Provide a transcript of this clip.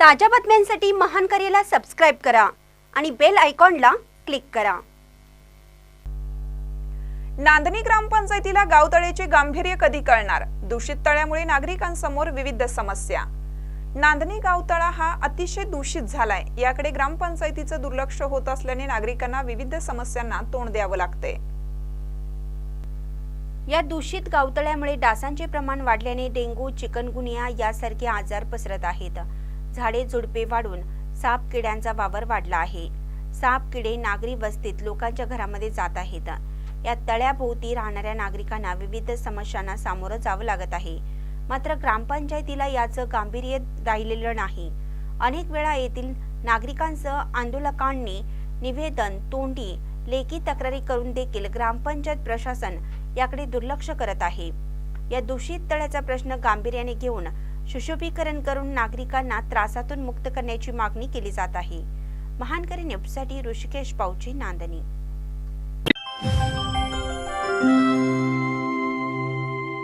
ताज्या बातम्यांसाठी महान करेला सबस्क्राईब करा आणि बेल आयकॉनला क्लिक करा. नांदणी ग्रामपंचायतीला गावतळेचे गांभीर्य कधी कळणार? दूषित तळ्यामुळे नागरिकांसमोर विविध समस्या. नांदणी गावतळा हा अतिशय दूषित झालाय. याकडे ग्रामपंचायतीचं दुर्लक्ष होत असल्याने नागरिकांना विविध समस्यांना तोंड द्यावं लागते. या दूषित गावतळ्यामुळे डासांचे प्रमाण वाढल्याने डेंग्यू चिकनगुनिया यासारखे आजार पसरत आहेत. झाडे झुडपे वाढून साप किड्यांचा वावर वाढला आहे. साप किडे नागरी वस्तीत लोकांच्या घरामध्ये जात आहेत. या तळ्याभोवती राहणाऱ्या नागरिकांना विविध समस्यांना सामोरं जावं लागत आहे. मात्र ग्रामपंचायतीला याचं गांभीर्य राहिलेलं नाही. अनेक वेळा येथील नागरिकांसह आंदोलकांनी निवेदन तोंडी लेखी तक्रारी करून देखील ग्रामपंचायत प्रशासन याकडे दुर्लक्ष करत आहे. या दूषित तळ्याचा प्रश्न गांभीर्याने घेऊन सुशोभीकरण करून नागरिकांना त्रासातून मुक्त करण्याची मागणी केली जात आहे. महानकरी न्यूजसाठी ऋषिकेश पाऊची नांदणी.